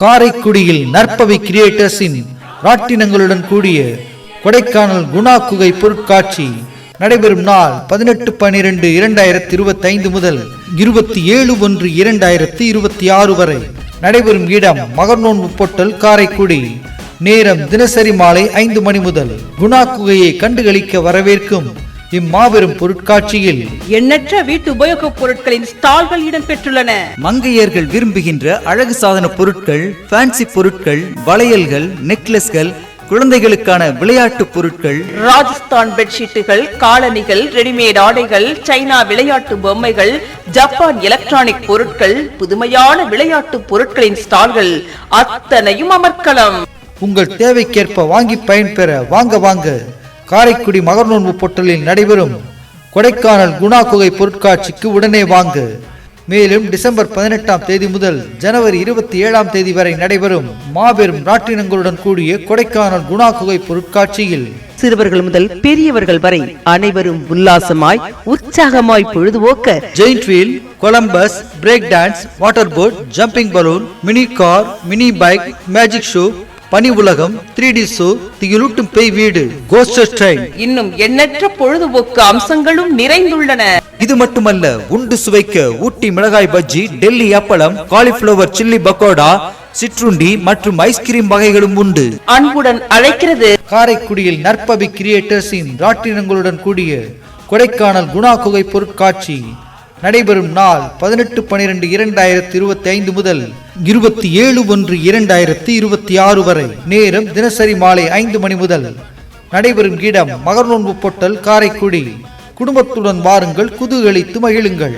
காரைக்குடியில் நற்பவி கிரியேட்டர்ஸின் ராட்டினங்களுடன் கூடிய கொடைக்கானல் குணா குகை பொருட்காட்சி நடைபெறும் நாள் பதினெட்டு பனிரெண்டு இரண்டாயிரத்தி இருபத்தி ஐந்து முதல் இருபத்தி ஏழு ஒன்று இரண்டாயிரத்தி இருபத்தி ஆறு வரை நடைபெறும் இடம் மகர்நோன்பு பொட்டல் காரைக்குடி. நேரம் தினசரி மாலை ஐந்து மணி முதல் குணா குகையை கண்டுகளிக்க வரவேற்கும் இம்மாபெரும் பொருட்காட்சியில் எண்ணற்ற வீட்டு உபயோகப் பொருட்களின் ஸ்டால்கள் இடம்பெற்றுள்ளன. மங்கையர்கள் விரும்புகின்ற அழகு சாதன பொருட்கள் ஃபேன்சி பொருட்கள் வளையல்கள் நெக்லஸ்கள் குழந்தைகளுக்கான விளையாட்டு பொருட்கள் ராஜஸ்தான் பெட்ஷீட்டுகள் காலணிகள் ரெடிமேட் ஆடைகள் சைனா விளையாட்டு பொம்மைகள் ஜப்பான் எலக்ட்ரானிக் பொருட்கள் புதுமையான விளையாட்டு பொருட்களின் ஸ்டால்கள் அத்தனையும் அமர்க்கலாம். உங்கள் தேவைக்கேற்ப வாங்கி பயன்பெற வாங்க வாங்க. காரைக்குடி மகர்நோன்பு பொட்டலில் நடைபெறும் கொடைக்கானல் குணா குகை பொருட்காட்சிக்கு உடனே வாங்க. மேலும் டிசம்பர் பதினெட்டாம் தேதி முதல் ஜனவரி இருபத்தி ஏழாம் தேதி வரை நடைபெறும் மாபெரும் ராட்டினங்களுடன் கூடிய கொடைக்கானல் குணா குகை பொருட்காட்சியில். சிறுவர்கள் முதல் பெரியவர்கள் வரை அனைவரும் உல்லாசமாய் உற்சாகமாய் பொழுதுபோக்க. Giant wheel Columbus break dance water boat jumping balloon mini car mini bike magic show பனி உலகம் த்ரீ டி ஷோ திகிலூட்டும் பேய் வீடு கோஸ்டர் ட்ரெயின் இன்னும் எண்ணற்ற பொழுதுபோக்கு அம்சங்களும் நிறைந்துள்ளன. இது மட்டுமல்ல உண்டு சுவைக்க ஊட்டி மிளகாய் பஜ்ஜி டெல்லி அப்பளம் காலிஃபிளவர் சில்லி பக்கோடா சிற்றுண்டி மற்றும் ஐஸ்கிரீம் வகைகளும் உண்டு. அன்புடன் அழைக்கிறது. காரைக்குடியில் நற்பவி கிரியேட்டர்ஸின் ராட்டினங்களுடன் கூடிய கொடைக்கானல் குணா குகை பொருட்காட்சி. நடைபெறும் நாள் பதினெட்டு பனிரெண்டு இரண்டாயிரத்தி இருபத்தி ஐந்து முதல் இருபத்தி ஏழு ஒன்று இரண்டாயிரத்தி இருபத்தி ஆறு வரை. நேரம் தினசரி மாலை ஐந்து மணி முதல். நடைபெறும் இடம் மகர்நோன்பு பொட்டல் காரைக்குடி. குடும்பத்துடன் வாருங்கள் குதூகலித்து மகிழுங்கள்.